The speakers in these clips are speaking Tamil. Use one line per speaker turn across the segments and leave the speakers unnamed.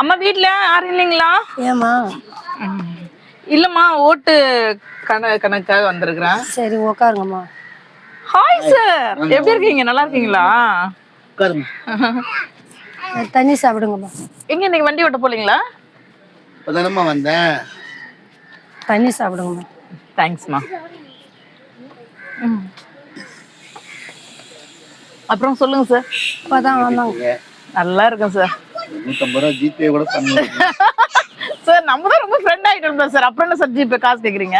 அம்மா வீட்ல யாரும் இல்லைங்களா?
ஏமா
இல்லம்மா ஓட்டு கண கணக்காக வந்திருக்கிறேன்.
சரி உக்காருங்கம்மா.
ஹாய் சார் எப்படி இருக்கீங்க? நல்லா இருக்கீங்களா?
உட்காருங்க
தண்ணி சாப்பிடுங்கம்மா.
எங்க இன்னைக்கு வண்டி ஓட்ட போலீங்களா?
இப்பதானம்மா வந்தேன்.
தண்ணி சாப்பிடுங்கம்மா.
தேங்க்ஸ்மா அப்புறம் சொல்லுங்க சார்
இப்பதான் வந்தாங்க.
நல்லா இருக்கேன் சார்
நூத்தம்பது ரூபா ஜிபே கூட பண்ணி
சார் நம்ம தான் ரொம்ப ஃப்ரெண்ட் ஆகிட்டோம்ல சார் அப்புறம் என்ன சார் ஜிபே காசு கேட்குறீங்க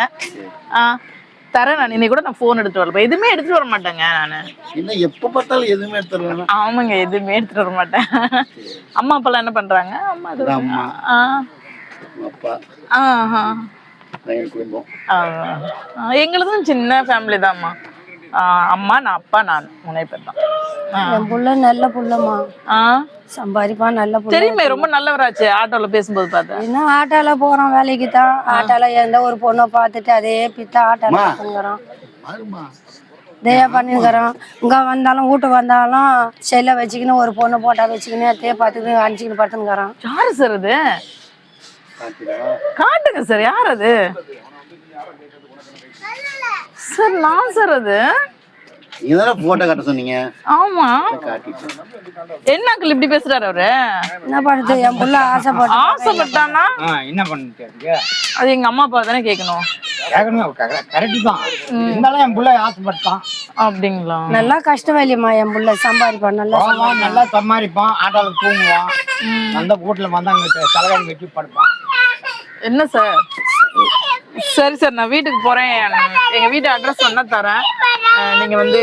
ஆ தரேன் நான். இன்னைக்கு கூட நான் ஃபோன் எடுத்துட்டு வரல. எதுவுமே எடுத்துட்டு வர மாட்டேங்க நான்.
என்ன எப்ப பார்த்தாலும் எதுவுமே எடுத்துருவேன்
ஆமாங்க எதுவுமே எடுத்துட்டு வர மாட்டேன். அம்மா அப்பாலாம் என்ன பண்றாங்க? அம்மா அது
அம்மா.
ஆ.
அப்பா. குடும்பம்.
ஆ. ஆ, எங்களுதும் சின்ன ஃபேமிலி தான்மா அம்மா. நான் அப்பா நான். பேர் தான்.
என் புள்ள நல்ல புள்ளம்மா.
ஆ.
சம்பாதிப்பான் நல்ல புள்ள.
தெரியுமே ரொம்ப நல்லவராச்சு ஆட்டோல பேசும்போது பார்த்தேன்
என்ன ஆட்டால போறோம் வேலைக்கு தான். ஆட்டால எந்த ஒரு பொண்ணை பார்த்துட்டு அதே பித்த ஆட்டால
மாறுமா.
தயா பண்ணிருக்கிறோம் இங்க வந்தாலும் வீட்டுக்கு வந்தாலும் செல்லை வச்சுக்கின்னு ஒரு பொண்ணு போட்டா வச்சுக்கின்னு அதே பார்த்துக்கின்னு அடிச்சுக்கின்னு படுத்துங்கிறோம்
யாரு சார் அது?
பாத்தீங்களா
காட்டுங்க சார் யார் அது? சார் நான் சார் அது?
நீங்க தானே போட்டோ காட்ட சொன்னீங்க.
ஆமா. என்ன அங்கிள் இப்படி பேசுறாரு அவரு?
என்ன பண்ணுறது என் புள்ள ஆசைப்பட்டு
ஆசைப்பட்டானா?
என்ன பண்ணிட்டு
அது எங்க அம்மா அப்பா தானே கேட்கணும்
கேட்கணும் கரெக்டு தான். இருந்தாலும் என் பிள்ளை ஆசைப்பட்டான்.
அப்படிங்களா?
நல்லா கஷ்டம் வேலையம்மா என் புள்ள? சம்பாதிப்பான் நல்லா
நல்லா சம்மாரிப்பான் ஆட்டோவில் தூங்குவான். அந்த வீட்டில் வந்து அங்கே வச்சு படுப்பான்.
என்ன சார் சரி சார் நான் வீட்டுக்கு போறேன். எங்க வீட்டு அட்ரஸ் சொன்னா தரேன். நீங்க வந்து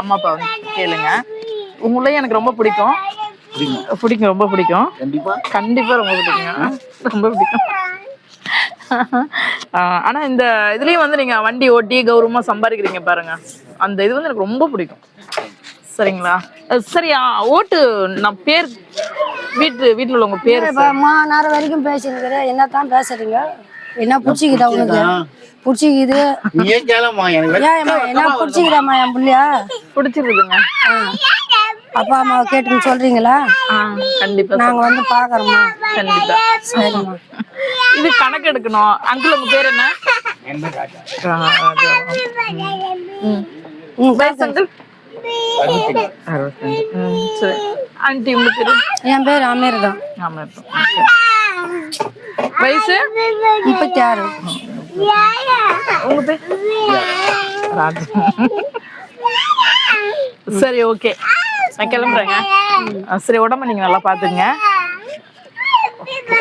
அம்மா அப்பா வந்து கேளுங்க. உங்களையும் எனக்கு ரொம்ப பிடிக்கும். பிடிக்கும்? ரொம்ப பிடிக்கும்.
கண்டிப்பா.
கண்டிப்பா ரொம்ப பிடிக்குங்க ரொம்ப பிடிக்கும். ஆனா இந்த இதுலயும் வந்து நீங்க வண்டி ஓட்டி கௌரவமா சம்பாதிக்கிறீங்க பாருங்க. அந்த இது வந்து எனக்கு ரொம்ப பிடிக்கும். சரிங்களா? சரியா ஓட்டு நான் பேர் வீட்டு வீட்டுல உள்ளவங்க பேர்
நேரம் வரைக்கும் பேசினுக்கிறேன் என்னத்தான் பேசுறீங்க? என்ன பிடிச்சிக்குதா உனக்கு? பிடிச்சிக்குது?
ஏன்
என்ன பிடிச்சிக்குதாம்மா என் புள்ளையா?
பிடிச்சிருக்குதுங்க
அப்பா அம்மாவை கேட்டுன்னு சொல்றீங்களா?
ஆ, கண்டிப்பா.
நாங்க வந்து பாக்குறோம்மா.
கண்டிப்பா.
சரிம்மா.
இது கணக்கு எடுக்கணும். அங்கிள் உங்க பேர் என்ன ஆண்டி உங்க பேரு?
என் பேர் அமீர் தான்.
Okay. வயசு?
முப்பத்தி ஆறு
உங்க பேர் ராஜு. சரி ஓகே. நான் கிளம்புறேங்க. ஆ, சரி உடம்ப நீங்க நல்லா பாத்துங்க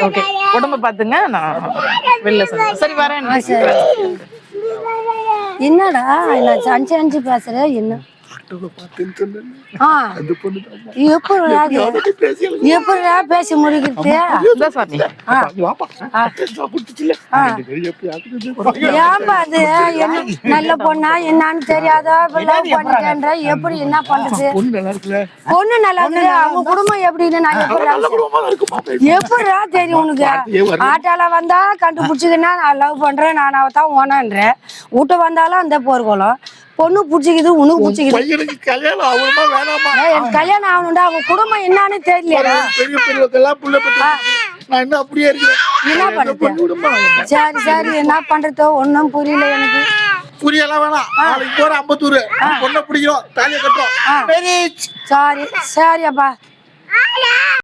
ஓகே உடம்ப பாத்துங்க நான் வெளில சொல்றேன். சரி வரேன்.
என்னடா என்ன அஞ்சு அஞ்சு பேசுற என்ன? எப்படிடா பேசி முடிக்கிறது? ஏன்பா அது? என்ன நல்ல பொண்ணா என்னன்னு தெரியாதா பண்ணிட்டேன்ற எப்படி என்ன பண்றது? பொண்ணு நல்லா இருக்குது அவங்க குடும்பம் எப்படின்னு நான் எப்படி எப்படிடா தெரியும் உனக்கு? ஆட்டால வந்தா கண்டுபிடிச்சிக்கினா நான் லவ் பண்றேன் நான் தான் ஓனான்றேன் வீட்டு வந்தாலும் அந்த போர்க்கோலம் பொண்ணு பிடிச்சிக்குது உனக்கு பிடிச்சிக்குது.
பையனுக்கு கல்யாணம் ஆகணுமா வேணாமா?
எனக்கு கல்யாணம் ஆகணும்டா அவங்க குடும்பம் என்னன்னு தெரியலடா
பெரிய பெரியவங்கெல்லாம் புள்ள நான் என்ன அப்படியே இருக்கிறேன்?
என்ன பண்றது சரி சரி என்ன பண்றதோ? ஒன்றும் புரியல எனக்கு.
புரியலாம் வேணாம். நாளைக்கு போற அம்பத்தூர் பொண்ணை பிடிக்கிறோம். தாலியை கட்டுறோம்.
சாரி சரி அப்பா.